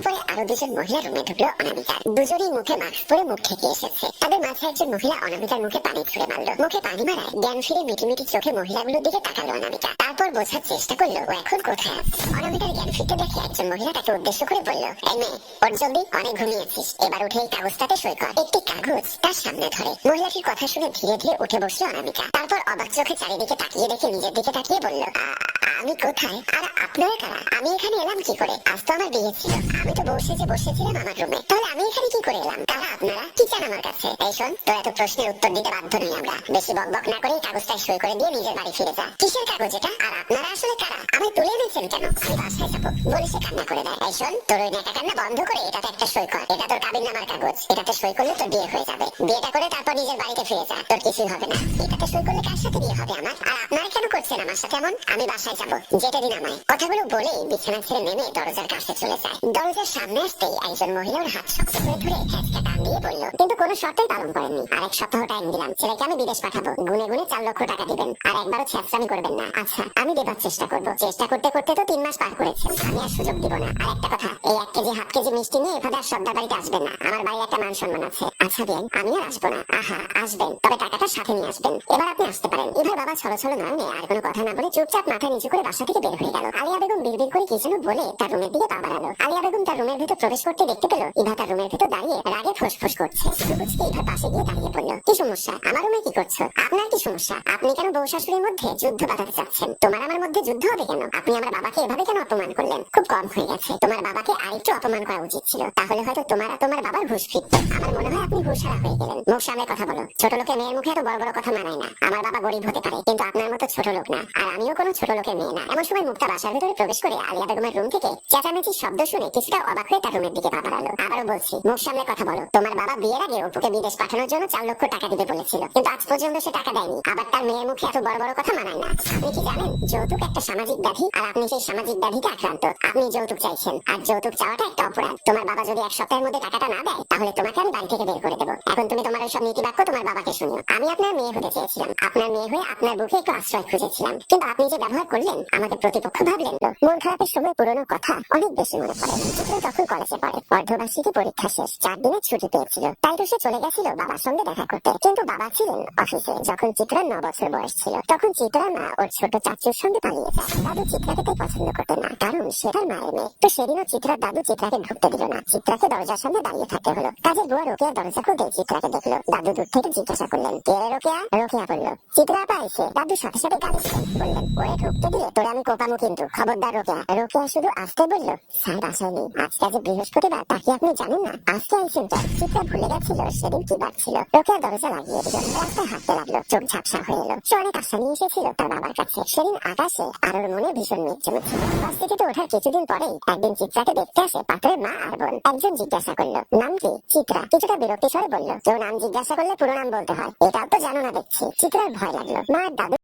পরে আরও দুজন মহিলা রুমে ঢুকলো অনামিকার। দুজনেই মুখে মাস্ক পরে মুখ ঠেকে এসেছে। তাদের মাঝে একজন মহিলা অনামিকার মুখে পানি ছুড়ে মারলো। মুখে পানি মারায় জ্ঞান ফিরে মিটি মিটি চোখে মহিলাগুলোর দিকে তাকালো অনামিকা। তারপর বোঝার চেষ্টা করল, ও এখন কোথায়? আছে অনামিকার জ্ঞান ফিরতে দেখে একজন মহিলা তাকে উদ্দেশ্য করে বলল, এই মেয়ে, ওর জলদি অনেক ঘুমিয়েছিস। এবার উঠে এই কাগজটাতে সই কর। একটি কাগজ তার সামনে ধরে। মহিলাটির কথা শুনে ধীরে ধীরে উঠে বসল অনামিকা। তারপর অবাক চোখে চারিদিকে তাকিয়ে দেখে নিজের দিকে তাকিয়ে বলল, "আ- আমি কোথায়? আর আপনারা কারা? আমি এখানে এলাম কি করে? আজ তো আমার বিয়ে ছিল। আমি তো বসে যে বসেছিলাম আমার রুমে তাহলে আমি এখানে কি করে এলাম? কারা আপনারা কি চান আমার কাছে? এই শোন, তোর এত প্রশ্নের উত্তর দিতে বাধ্য নই আমরা। বেশি বকবক না করে এই কাগজটায় সই করে দিয়ে নিজের বাড়ি ফিরে যা। কিসের কাগজ এটা? আর আপনারা আসলে কারা? আমি তুলে দিয়েছেন কেন? আমি বাসায় যাব। বলে সে কান্না করে দেয়। এই শোন, তোর ওই নেকা কান্না বন্ধ করে এটাতে একটা সই কর। এটা তোর কাবিন নামার কাগজ। এটাতে সই করলে তোর বিয়ে হয়ে যাবে। বিয়েটা করে তারপর নিজের বাড়িতে ফিরে যা। তোর কিছুই হবে না। এটাতে সই করলে কার সাথে বিয়ে হবে আমার? আর আপনারা কেন করছেন আমার সাথে এমন? আমি বাসায় যাব, যেতে দিন আমায়। কথাগুলো বলেই বিছানা ছেড়ে নেমে দরজার কাছে চলে যায়। দরজার সামনে আসতেই একজন মহিলা হাত শক্ত করে ধরে হ্যাচকা টান দিয়ে বলল, কিন্তু কোনো শর্তই পালন করেননি। আর এক সপ্তাহ টাইম দিলাম। ছেলেকে আমি বিদেশ পাঠাবো। গুনে গুনে চার লক্ষ টাকা দিবেন। আর একবারও ছেঁচড়ামি করবেন না। আচ্ছা আমি দেবার চেষ্টা করব। চেষ্টা করতে করতে তো তিন মাস পার করেছেন আমি আর সুযোগ দিব না। আর একটা কথা, এই এক কেজি, হাফ কেজি মিষ্টি নিয়ে এভাবে আর সর্দার বাড়িতে আসবেন না। আমার বাড়ির একটা মান সম্মান আছে। আচ্ছা বিয়ান আমি আর আসব না। আহা, আসবেন। তবে টাকাটা সাথে নিয়ে আসবেন। এবার আপনি আসতে পারেন। এবার বাবা ছলো ছলো নয় আর কোনো কথা না বলে চুপচাপ মাথা নিচু করে বাসা থেকে বের হয়ে গেল। আলিয়া বেগম বিড়বিড় করে কি যেন বলে তার রুমের দিকে পা বাড়ালো। আলিয়া বেগম তার রুমের ভিতর প্রবেশ করতে দেখতে পেল, ইভা তার রুমের ভিতর দাঁড়িয়ে রাগে ফোঁস করছে। ইভার পাশে গিয়ে দাঁড়িয়ে পড়ল। কি সমস্যা? আমার রুমে কি করছ? আপনার কি সমস্যা? আপনি কেন বউ শাশুড়ির মধ্যে যুদ্ধ বাঁধাতে চাচ্ছেন তোমার আমার মধ্যে যুদ্ধ হবে কেন? আপনি আমার বাবাকে এভাবে কেন অপমান করলেন? খুব কম হয়ে গেছে। তোমার বাবাকে আরেকটু অপমান করা উচিত ছিল। তাহলে হয়তো তোমার তোমার বাবার হুশ ফিরত। আমার মনে হয় আপনি হুশারা হয়ে গেলেন। মুখ সামনে কথা বলো। ছোট লোকের মেয়ের মুখে এত বড় বড় কথা মানায় না। আমার বাবা গরিব হতে পারে, কিন্তু আপনার মতো ছোট লোক না। আর আমিও কোনো ছোট লোকের মেয়ে না। এমন সময় মুক্তা বাসার ভিতরে প্রবেশ করে আলিয়া বেগমের রুম থেকে চেঁচামেচির শব্দ শুনে কিছুটা অবাক হয়ে তার রুমের দিকে পা আবারও বলছি, মুখ সামনে কথা বলো। তোমার বাবা বিয়ের আগে অপুকে বিদেশ পাঠানোর জন্য চার লক্ষ টাকা দিতে বলেছিল। কিন্তু আজ পর্যন্ত সে টাকা দেয়নি। আবার তার মেয়ের মুখে এত বড় বড় কথা মানায় না। আপনি কি জানেন, যৌতুক একটা সামাজিক ব্যাধি? আর আপনি সেই সামাজিক ব্যাধিতে আক্রান্ত। আপনি যৌতুক চাইছেন। আর যৌতুক চাওয়াটা একটা অপরাধ। তোমার বাবা যদি এক সপ্তাহের মধ্যে টাকাটা না দেয়, তাহলে তোমাকে আমি বাড়ি থেকে বের করে দেবো। এখন তুমি তোমার ওই সব নীতি বাক্য তোমার বাবাকে শুনিও। আমি আপনার মেয়ে হতে চেয়েছিলাম। আপনার মেয়ে হয়ে আপনার বুকে একটু আশ্রয় খুঁজেছিলাম। কিন্তু আপনি যে ব্যবহার করলেন? আমাকে প্রতিপক্ষ ভাবলেন মন খারাপের সময় পুরনো কথা অনেক বেশি মনে পড়ে। চিত্র তখন কলেজে পড়ে, অর্ধবার্ষিকী পরীক্ষা শেষ, চার দিনের ছুটি পেয়েছিল। তাই তো সে চলে গেছিল বাবার সঙ্গে দেখা করতে। কিন্তু বাবা ছিলেন অফিসে, যখন চিত্রার ন বছর বয়স ছিল। তখন চিত্রার মা ওর ছোট চাচুর সঙ্গে পালিয়ে যায়। দাদু চিত্রাকে তাই পছন্দ করতে না, কারণ সে তার মায়ের মেয়ে। তো সেদিনও চিত্রার দাদু চিত্রাকে ঢুকতে দিল না। চিত্রাকে দরজার সামনে দাঁড়িয়ে থাকতে হলো। কাজের বুয়া রোকেয়া দরজা খুলতে চিত্রাকে দেখল। দাদু দূর থেকে জিজ্ঞাসা করলেন, কে রোকেয়া? রোকেয়া বলল, চিত্রা এসে। দাদু সাথে সাথে দিলেন। বললেন, ওরে ঢুকতে তোরে আমি কিন্তু, খবরদার রোকেয়া। রোকেয়া শুধু আসতে বলল স্যার বাসায় নেই আজকে আজ বৃহস্পতিবার, তা কি আপনি জানেন না? আজকে আইসেন ভুলে গেছিল, সেদিন কি বার ছিল রোকেয়া দরজা লাগিয়ে দিল, রাস্তায় হাঁটতে লাগল, চোখ ঝাপসা হয়ে এলো। সে অনেক আশা নিয়ে এসেছিল তার বাবার কাছে। সেদিন আকাশে আরোর মনে ভীষণ মেঘ জমেছিল। ওঠার কিছুদিন পরেই একদিন চিত্রাকে দেখতে আসে পাথরের মা আর বোন। একজন জিজ্ঞাসা করল, নাম কি? চিত্রা কিছুটা বিরক্তি স্বরে বলল কেউ নাম জিজ্ঞাসা করলে পুরো নাম বলতে হয়, এটাও তো জানো না দেখছি। চিত্রার ভয় লাগল। মা আর দাদু